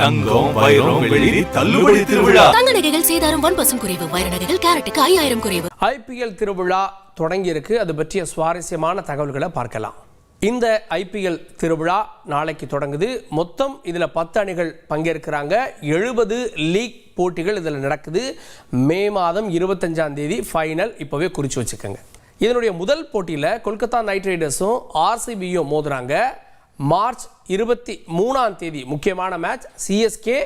தங்கம் வைரம் வெள்ளி தள்ளுபடி திருவிழா. தங்க நகைகள் சேதாரம் ஒன் பர்சன்ட் குறைவு வைர நகைகள் கேரட்டுக்கு ஐயாயிரம் குறைவு. ஐபிஎல் திருவிழா தொடங்கியிருக்கு. அது பற்றிய சுவாரஸ்யமான தகவல்களை பார்க்கலாம். இந்த ஐபிஎல் திருவிழா நாளைக்கு தொடங்குது. மொத்தம் இதில் பத்து அணிகள் பங்கேற்கிறாங்க. எழுபது லீக் போட்டிகள் இதில் நடக்குது. மே மாதம் இருபத்தஞ்சாம் தேதி ஃபைனல் இப்போவே குறித்து வச்சுக்கோங்க. இதனுடைய முதல் போட்டியில் கொல்கத்தா நைட் ரைடர்ஸும் ஆர்சிபியும் மோதுறாங்க. மார்ச் இருபத்தி மூணாம் தேதி முக்கியமான மேட்ச் சிஎஸ்கே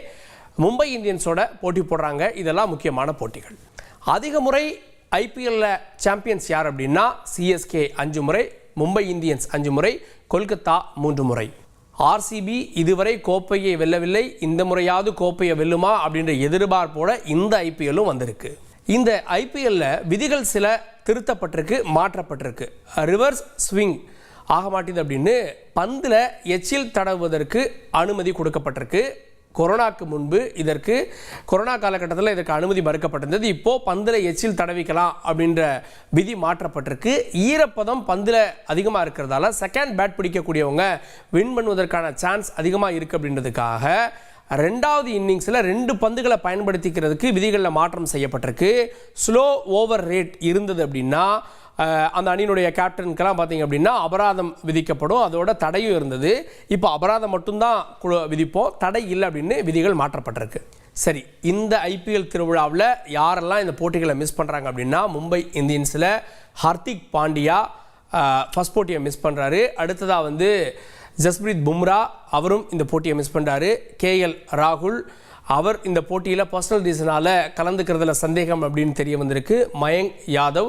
மும்பை இந்தியன்ஸோட போட்டி போடுறாங்க. இதெல்லாம் முக்கியமான போட்டிகள். அதிக முறை ஐபிஎல்ல சாம்பியன்ஸ் யார் அப்படின்னா சிஎஸ்கே அஞ்சு முறை மும்பை இந்தியன்ஸ் அஞ்சு முறை கொல்கத்தா மூன்று முறை. ஆர்சிபி இதுவரை கோப்பையை வெல்லவில்லை. இந்த முறையாவது கோப்பையை வெல்லுமா அப்படின்ற எதிர்பார்ப்போட இந்த ஐபிஎல்லும் வந்திருக்கு. இந்த ஐபிஎல்ல விதிகள் சில திருத்தப்பட்டிருக்கு மாற்றப்பட்டிருக்கு. ரிவர்ஸ் ஸ்விங் ஆக மாட்டேது அப்படின்னு பந்தில் எச்சில் தடவுவதற்கு அனுமதி கொடுக்கப்பட்டிருக்கு. கொரோனாக்கு முன்பு இதற்கு கொரோனா காலகட்டத்தில் இதற்கு அனுமதி மறுக்கப்பட்டிருந்தது. இப்போது பந்தில் எச்சில் தடவிக்கலாம் அப்படின்ற விதி மாற்றப்பட்டிருக்கு. ஈரப்பதம் பந்தில் அதிகமாக இருக்கிறதால செகண்ட் பேட் பிடிக்கக்கூடியவங்க வின் பண்ணுவதற்கான சான்ஸ் அதிகமாக இருக்குது அப்படின்றதுக்காக ரெண்டாவது இன்னிங்ஸில் ரெண்டு பந்துகளை பயன்படுத்திக்கிறதுக்கு விதிகளில் மாற்றம் செய்யப்பட்டிருக்கு. ஸ்லோ ஓவர் ரேட் இருந்தது அப்படின்னா அந்த அணியினுடைய கேப்டனுக்கெல்லாம் பார்த்தீங்க அப்படின்னா அபராதம் விதிக்கப்படும். அதோட தடையும் இருந்தது. இப்போ அபராதம் மட்டும்தான் குழு விதிப்போம். தடை இல்லை அப்படின்னு விதிகள் மாற்றப்பட்டிருக்கு. சரி இந்த ஐபிஎல் திருவிழாவில் யாரெல்லாம் இந்த போட்டிகளை மிஸ் பண்ணுறாங்க அப்படின்னா மும்பை இந்தியன்ஸில் ஹர்திக் பாண்டியா ஃபஸ்ட் போட்டியை மிஸ் பண்ணுறாரு அடுத்ததாக வந்து ஜஸ்பிரீத் பும்ரா அவரும் இந்த போட்டியை மிஸ் பண்ணுறாரு கேஎல் ராகுல் அவர் இந்த போட்டியில் பர்சனல் ரீசனால் கலந்துக்கிறதுல சந்தேகம் அப்படின்னு தெரிய வந்திருக்கு. மயங்க் யாதவ்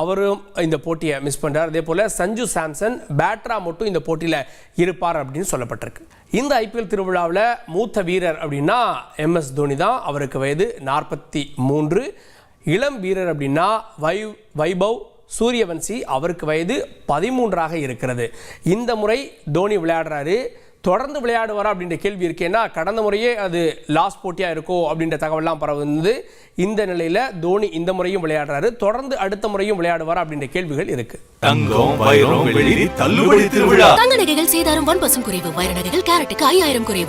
அவரும் இந்த போட்டியை மிஸ் பண்ணுறார் அதே போல் சஞ்சு சாம்சன் பேட்ரா மட்டும் இந்த போட்டியில் இருப்பார் அப்படின்னு சொல்லப்பட்டிருக்கு. இந்த ஐபிஎல் திருவிழாவில் மூத்த வீரர் அப்படின்னா எம்எஸ் தோனி தான். அவருக்கு வயது நாற்பத்தி மூன்று. இளம் வீரர் அப்படின்னா வை வைபவ் சூரியவன்சி அவருக்கு வயது பதிமூன்றாக இருக்கிறது. இந்த முறை தோனி விளையாடுறாரு. தொடர்ந்து விளையாடுவாரா அப்படின்ற கேள்வி இருக்கேன்னா கடந்த முறையே அது லாஸ்ட் போட்டியாக இருக்கோ அப்படின்ற தகவல்லாம் பரவுந்து இந்த நிலையில் தோனி இந்த முறையும் விளையாடுறாரு. தொடர்ந்து அடுத்த முறையும் விளையாடுவாரா அப்படின்ற கேள்விகள் இருக்கு. தங்கம் வைரம் வெள்ளி தள்ளுபடி திருவிழா. தங்க நகைகள் சேதாரம் ஒன் பர்சன்ட் குறைவு வைர நகைகள் கேரட்டுக்கு ஐயாயிரம் குறைவு.